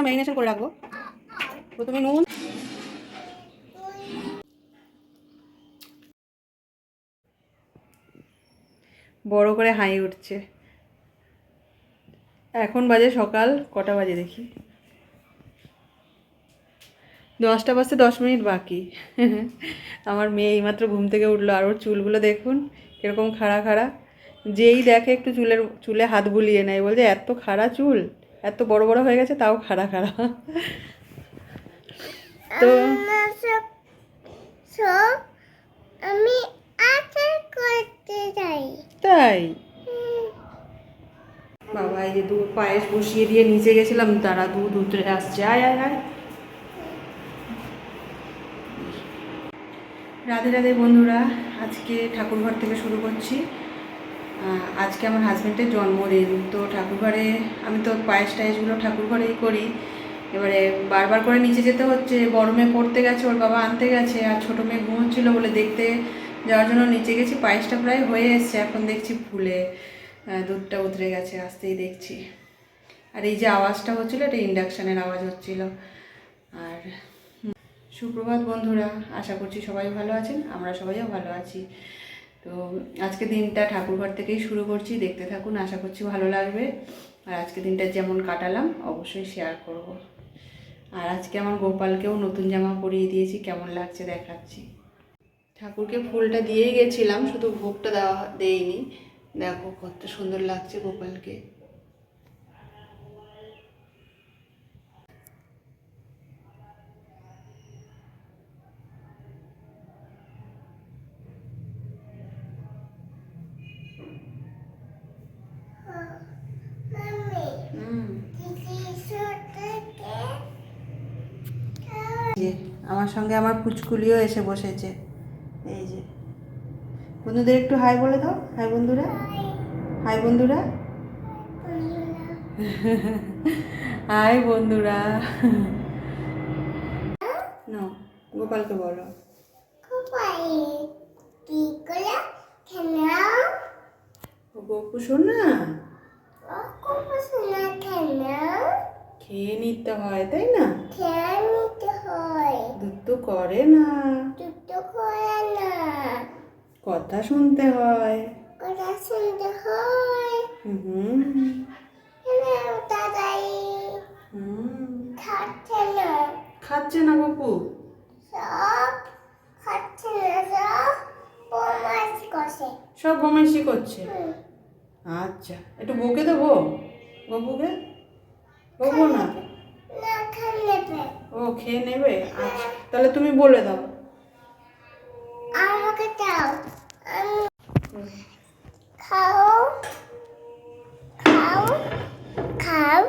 মাংসটা ম্যারিনেশন করে রাখব। প্রথমে নুন। বড় করে হাই উঠছে। এখন বাজে সকাল কটা বাজে দেখি। দশটা বাজতে দশ মিনিট বাকি। আমার মেয়ে এইমাত্র ঘুম থেকে উঠল আর ওর চুলগুলো দেখুন কীরকম খাড়া খাড়া। যেই দেখে একটু চুলের, চুলে হাত বুলিয়ে নেয়, বলছে, এত খাড়া চুল? এত বড় বড় হয়ে গেছে তাও খাড়া খাড়া। তো আমি আচার করতে চাই। তাই? বাবা এই যে দুধ পায়েস বসিয়ে দিয়ে নিচে গেছিলাম তারা দুধ উতরে আসছে। আয় আয় আয়। রাধে রাধে বন্ধুরা আজকে ঠাকুরঘর থেকে শুরু করছি। আজকে আমার হাজব্যান্ডের জন্মদিন, তো ঠাকুরঘরে আমি তো পায়েস টায়েসগুলো ঠাকুরঘরেই করি। এবারে বারবার করে নিচে যেতে হচ্ছে, বড় মেয়ে পড়তে গেছে, ওর বাবা আনতে গেছে, আর ছোটো মেয়ে ঘুমোচ্ছিল বলে দেখতে যাওয়ার জন্য নিচে গেছি, পায়েসটা প্রায় হয়ে এসছে, এখন দেখছি ফুলে দুধটা উতরে গেছে, আসতেই দেখছি। আর এই যে আওয়াজটা হচ্ছিল, এটা ইন্ডাকশানের আওয়াজ হচ্ছিল। আর সুপ্রভাত বন্ধুরা, আশা করছি সবাই ভালো আছেন, আমরা সবাইও ভালো আছি। তো আজকে দিনটা ঠাকুরঘর থেকেই শুরু করছি, দেখতে থাকুন, আশা করছি ভালো লাগবে। আর আজকে দিনটা যেমন কাটালাম, অবশ্যই শেয়ার করব। আর আজকে আমার গোপালকেও নতুন জামা পরিয়ে দিয়েছি, কেমন লাগছে দেখাচ্ছি। ঠাকুরকে ফুলটা দিয়েই গেছিলাম, শুধু ভোগটা দেওয়া, দেইনি। দেখো কত সুন্দর লাগছে গোপালকে মাম্মি হুম দিদি সুতকে যে আমার সঙ্গে আমার পুচকুলিও এসে বসেছে। এই যে। বন্ধুদের একটু হাই বলে দাও। হাই বন্ধুরা। হাই বন্ধুরা। হাই বন্ধুরা। গোপালকে বলো। গপু শোনা? খেয়ে নিতে হয়, তাই না? খেয়ে নিতে হয়। তো করে না। দুটো করে না। কথা শুনতে হয়। কথা শুনতে হয়। হুম দাদাই হুম খাচ্ছে না। খাচ্ছে না গপু? সব খাচ্ছে না সব বমাস সব গমেশি করছে? আচ্ছা একটু বকে দেবো? গপুকে? বকবো না? না খান নেবে ও খেয়ে নেবে? আচ্ছা তাহলে তুমি বলে দাও। আমাকে দাও। খাও খাও খাও।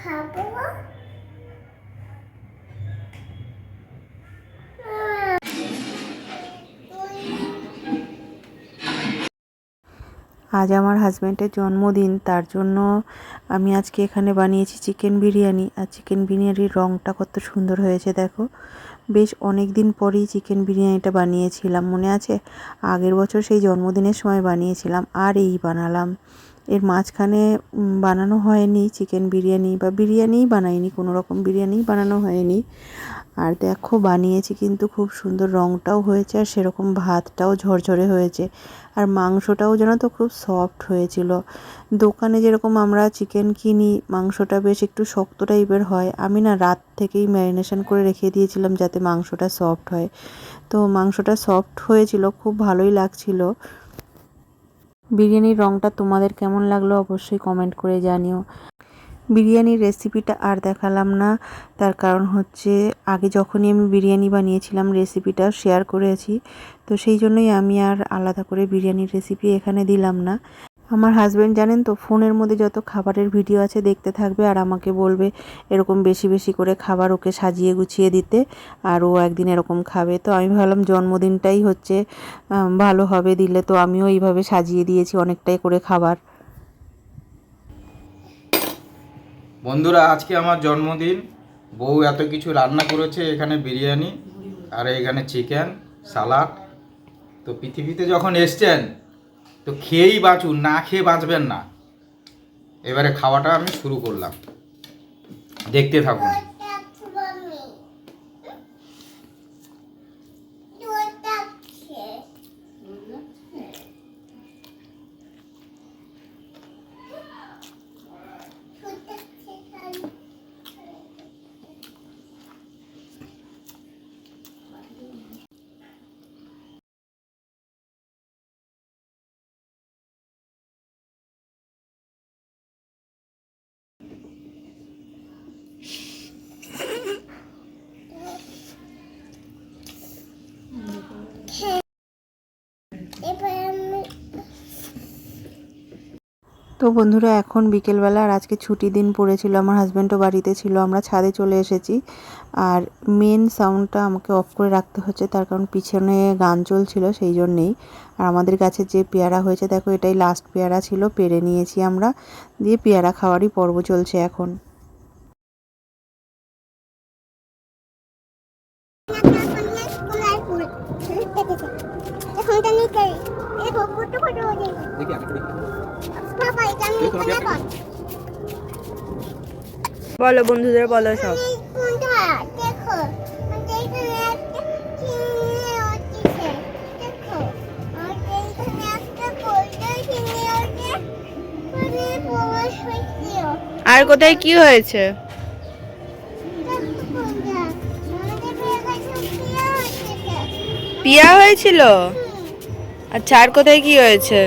খাব আজ আমার হাজব্যান্ডের জন্মদিন, তার জন্য আমি আজকে এখানে বানিয়েছি চিকেন বিরিয়ানি। আর চিকেন বিরিয়ানির রঙটা কত সুন্দর হয়েছে, দেখো। বেশ অনেক দিন পরেই চিকেন বিরিয়ানিটা বানিয়েছিলাম, মনে আছে? আগের বছর সেই জন্মদিনের সময় বানিয়েছিলাম, আর এই বানালাম। এর মাঝখানে বানানো হয়নি চিকেন বিরিয়ানি বা বিরিয়ানিই বানাইনি, কোনো রকম বিরিয়ানিই বানানো হয়নি। আর দেখো বানিয়েছি কিন্তু খুব সুন্দর রঙটাও হয়েছে আর সেরকম ভাতটাও ঝরঝরে হয়েছে। আর মাংসটাও যেন তো খুব সফট হয়েছিল। দোকানে যেরকম আমরা চিকেন কিনি, মাংসটা বেশ একটু শক্ত টাইপের হয়। আমি না রাত থেকেই ম্যারিনেশন করে রেখে দিয়েছিলাম যাতে মাংসটা সফট হয়। তো মাংসটা সফট হয়েছিল, খুব ভালোই লাগছিল। বিরিয়ানির রঙটা তোমাদের কেমন লাগল অবশ্যই কমেন্ট করে জানিও। বিরিয়ানির রেসিপিটা আর দেখালাম না, তার কারণ হচ্ছে আগে যখনই আমি বিরিয়ানি বানিয়েছিলাম রেসিপিটা শেয়ার করেছি, তো সেই জন্যই আমি আর আলাদা করে বিরিয়ানির রেসিপি এখানে দিলাম না। আমার হাজব্যান্ড জানেন তো, ফোনের মধ্যে যত খাবারের ভিডিও আছে দেখতে থাকবে আর আমাকে বলবে এরকম বেশি বেশি করে খাবার ওকে সাজিয়ে গুছিয়ে দিতে আর ও একদিন এরকম খাবে। তো আমি ভাবলাম জন্মদিনটাই হচ্ছে ভালো হবে, দিলে তো আমিও এইভাবে সাজিয়ে দিয়েছি অনেকটাই করে খাবার। বন্ধুরা, আজকে আমার জন্মদিন। বউ এত কিছু রান্না করেছে, এখানে বিরিয়ানি আর এখানে চিকেন সালাড তো পৃথিবীতে যখন এসছেন তো খেয়েই বাঁচুন না খেয়ে বাঁচবেন না। এবারে খাওয়াটা আমি শুরু করলাম। দেখতে থাকুন এবার আমি তো বন্ধুরা, এখন বিকেলবেলা আর আজকে ছুটি দিন পড়েছিল, আমার হাজব্যান্ডও বাড়িতে ছিল, আমরা ছাদে চলে এসেছি। আর মেন সাউন্ডটা আমাকে অফ করে রাখতে হচ্ছে, তার কারণ পিছনে গান চলছিল সেই জন্যেই। আর আমাদের কাছে যে পেয়ারা হয়েছে, দেখো এটাই লাস্ট পেয়ারা ছিল, পেরে নিয়েছি আমরা। দিয়ে পেয়ারা খাওয়ারই পর্ব চলছে এখন এখন। বলো বন্ধুদের বলো সব। আর কোথায় কি হয়েছে? পিয়া হয়েছিল? আচ্ছা আর কোথায় কি হয়েছে?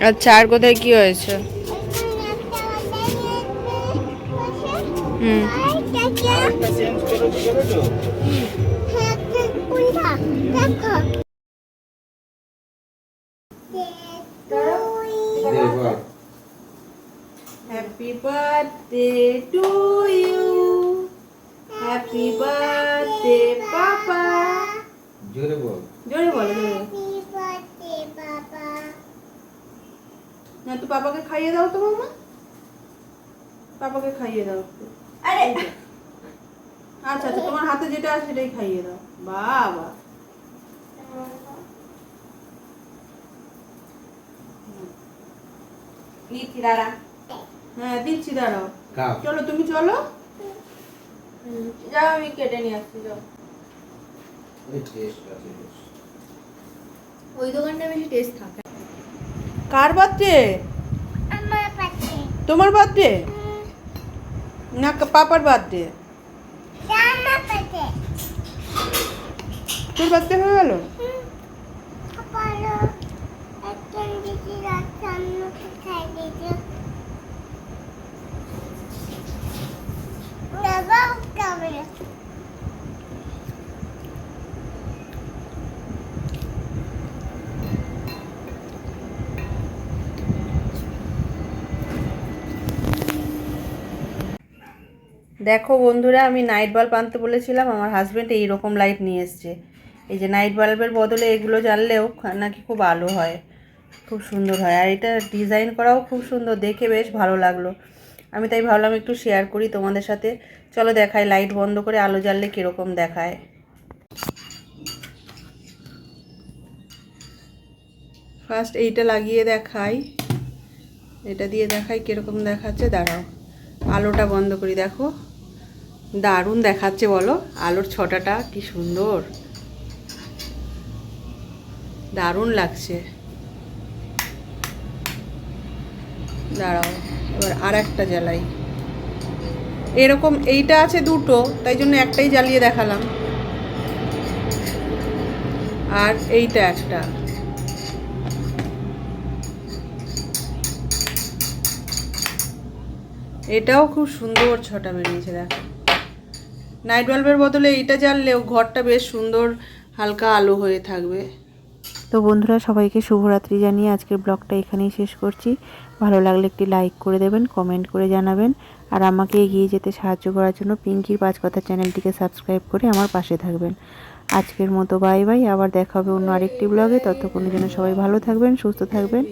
আচ্ছা আর কোথায় কি হয়েছে? হুম। Happy birthday to you happy birthday papa জোরে বল। জোরে বলো জোরে বাবা না তো পাপাকে খাইয়ে দাও তো মামা পাপাকে খাইয়ে দাও। যে। আচ্ছা আচ্ছা তোমার হাতে যেটা আছে সেটাই খাইয়ে দাও। বাবা। নিচ্ছি দাঁড়া। হ্যাঁ দিচ্ছি দাঁড়াও। চলো তুমি চলো। যাও আমি কেটে নিয়ে আসছি যাও। ওই দোকানটা বেশি টেস্ট থাকে। কার বার্থডে? তোমার বার্থডে? না পাপার বার্থডে। তোর বার্থডে হয়ে গেল? পালো দেখো বন্ধুরা, আমি নাইট বাল্ব আনতে বলেছিলাম, আমার হাজব্যান্ড এই রকম লাইট নিয়ে এসছে। এই যে নাইট বাল্বের বদলে এগুলো জ্বাললেও নাকি খুব আলো হয়, খুব সুন্দর হয়। আর এটা ডিজাইন করাও খুব সুন্দর, দেখে বেশ ভালো লাগল। আমি তাই ভাবলাম একটু শেয়ার করি তোমাদের সাথে। চলো দেখাই লাইট বন্ধ করে আলো জ্বাললে কীরকম দেখায়। ফার্স্ট এইটা লাগিয়ে দেখাই। এটা দিয়ে দেখাই কীরকম দেখাচ্ছে, দাঁড়াও। আলোটা বন্ধ করি, দেখো। দারুণ দেখাচ্ছে বলো। আলোর ছটাটা, কি সুন্দর। দারুণ লাগছে। দাঁড়াও, এবার আর একটা জ্বালাই। এরকম এইটা আছে দুটো, তাই জন্য একটাই জ্বালিয়ে দেখালাম। আর এইটা একটা। এটাও খুব সুন্দর ছটা বেরিয়েছে, দেখো। নাইট বাল্বের বদলে এইটা জ্বাললেও ঘরটা বেশ সুন্দর, হালকা আলো হয়ে থাকবে। তো বন্ধুরা, সবাইকে শুভরাত্রি জানিয়ে আজকের ব্লগটা এখানেই শেষ করছি। ভালো লাগলে একটি লাইক করে দেবেন কমেন্ট করে জানাবেন, আর আমাকে এগিয়ে যেতে সাহায্য করার জন্য পিঙ্কির পাঁচ কথা চ্যানেলটিকে সাবস্ক্রাইব করে আমার পাশে থাকবেন। আজকের মতো বাই বাই আবার দেখা হবে অন্য আরেকটি ব্লগে ততক্ষণের জন্য সবাই ভালো থাকবেন, সুস্থ থাকবেন।